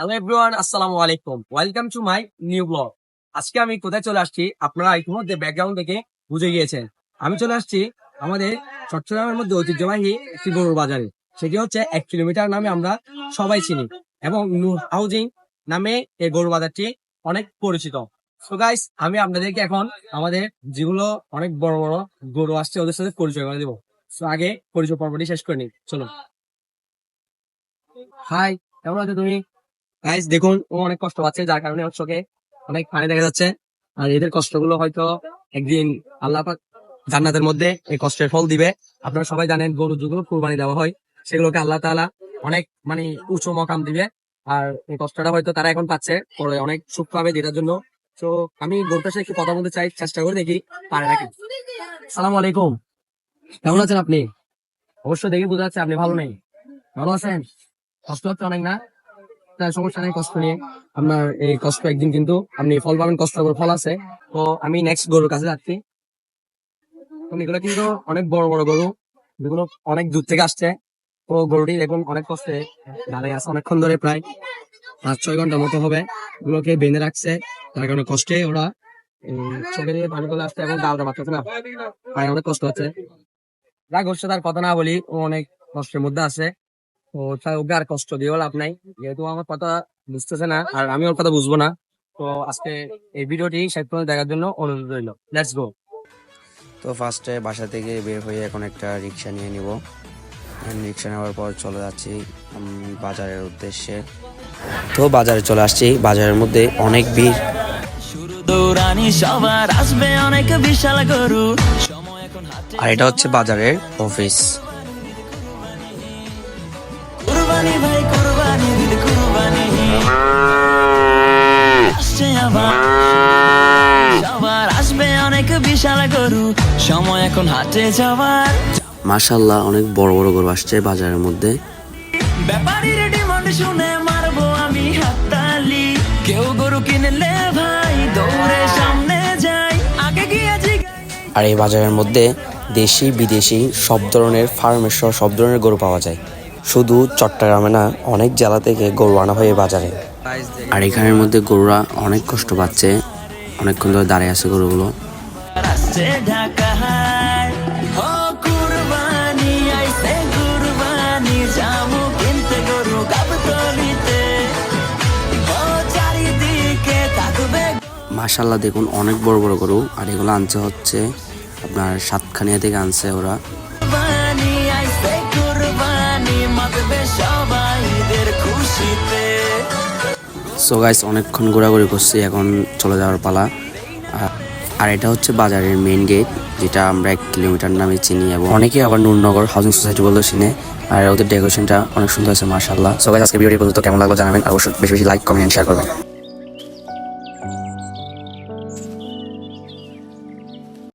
Hello everyone আসসালামু আলাইকুম welcome to my new blog আজকে আমি কোথায় চলে আসছি, আপনারা ইতিমধ্যে ব্যাকগ্রাউন্ড থেকে বুঝে গিয়েছেন। আমি চলে আসছি আমাদের চট্টগ্রামের মধ্যে ঐতিহ্যবাহী একটি গরুর বাজারে। সেটি হচ্ছে এক কিলোমিটার নামে আমরা সবাই চিনি এবং নূর হাউজিং নামে এই গরু বাজারটি অনেক পরিচিত। সো গাইস আমি আপনাদেরকে এখন আমাদের যেগুলো অনেক বড় বড় গরু আসছে ওদের সাথে পরিচয় করে দেবো। সো আগে পরিচয় পর্বটি শেষ করে নিই। চলো হাই কেমন আছো তুমি? গাইস দেখুন, ও অনেক কষ্ট পাচ্ছে, যার কারণে ওর চোখে অনেক পানি দেখা যাচ্ছে। আর এদের কষ্টগুলো হয়তো একদিন আল্লাহ জান্নাতের মধ্যে এই কষ্টের ফল দিবে। আপনারা সবাই জানেন, গরু যেগুলো কুরবানি দেওয়া হয়। সেগুলোকে আল্লাহ তাআলা অনেক মানে উঁচু মকাম দিবে। আর এই কষ্টটা হয়তো তারা এখন পাচ্ছে, পরে অনেক সুখ পাবে যেটার জন্য। তো আমি গরুটার সাথে একটু কথা বলতে চাই, চেষ্টা করে দেখি পারে নাকি। সালাম আলাইকুম। কেমন আছেন আপনি? অবশ্যই দেখে বোঝা যাচ্ছে আপনি ভালো নেই। ভালো আছেন? কষ্ট হচ্ছে অনেক না? তা সমস্যা নেই, কষ্ট নিয়ে আপনার এই কষ্ট একদিন কিন্তু আপনি ফল পাবেন, কষ্ট ফল আছে। তো আমি নেক্সট গরুর কাছে যাচ্ছি। এগুলো কিন্তু অনেক বড় বড় গরু, যেগুলো অনেক দূর থেকে আসছে। তো গরুটি দেখুন অনেক কষ্টে দাঁড়িয়ে আছে, অনেকক্ষণ ধরে প্রায় পাঁচ, ছয় ঘণ্টার মতো হবে। এগুলোকে বেঁধে রাখছে তার কারণে কষ্টে ওরা চোখে দিয়ে পানি আসছে এবং ডালটা পাচ্ছে না পায়ে অনেক কষ্ট হচ্ছে। রাগ হচ্ছে তার কথা না বলি, ও অনেক কষ্টের মধ্যে আছে। তো তাই ওকে আর কষ্ট দিয়েও লাভ নাই। যেহেতু আমার কথা বুঝতেছে না আর আমি ওর কথা বুঝব না। তো আজকে এই ভিডিওটি শেষ পর্যন্ত দেখার জন্য অনুরোধ রইল। লেটস গো তো ফার্স্টে বাসা থেকে বের হয়ে এখন একটা রিক্সা নিয়ে নিব। রিক্সা নেওয়ার পর চলে যাচ্ছি উম, বাজারের উদ্দেশ্যে। তো বাজারে চলে আসছি। বাজারের মধ্যে অনেক ভিড়। শুরু দৌড়ানি সবার আসবে অনেক বিশাল গরু। সময় এখন হাতে আর এটা হচ্ছে বাজারের অফিস আসবে অনেক বিশাল গরু সময় এখন হাটে যাওয়ার। মাশাল্লাহ অনেক বড় বড় গরু আসছে বাজারের মধ্যে। ব্যাপারীর ডিমান্ড শুনে মারবো আমি হাততালি। কেউ গরু কিনলে ভাই দৌড়ে সামনে যাই। আগে গিয়ে আর এই বাজারের মধ্যে দেশি বিদেশি সব ধরনের ফার্মের সহ সব ধরনের গরু পাওয়া যায়। শুধু চট্টগ্রামে না অনেক জেলা থেকে গরু আনা হয় এই বাজারে। আর এখানের মধ্যে গরুরা অনেক কষ্ট পাচ্ছে। অনেকক্ষণ ধরে দাঁড়িয়ে আছে গরুগুলো। আসছে ঢাকা ও কুরবানি আইছে কুরবানি জামু কিনতে গরু গাবতলিতে ও চারিদিকে থাকবে মাশাল্লাহ দেখুন অনেক বড় বড় গরু আর এগুলো আনছে হচ্ছে আপনার সাতখানিয়া থেকে আনছে ওরা। সো গাইস অনেকক্ষণ ঘোরাঘুরি করছি এখন চলে যাওয়ার পালা। আর- এটা হচ্ছে বাজারের মেন গেট যেটা আমরা এক কিলোমিটার নামে চিনি এবং অনেকে আবার নূরনগর হাউজিং সোসাইটি বলতে চিনে। আর ওদের ডেকোরেশনটা অনেক সুন্দর আছে মার্শাল্লাহ সবাই আজকে ভিডিওটি পর্যন্ত। কেমন লাগল জানাবেন? অবশ্যই বেশি বেশি লাইক কমেন্ট শেয়ার করবেন।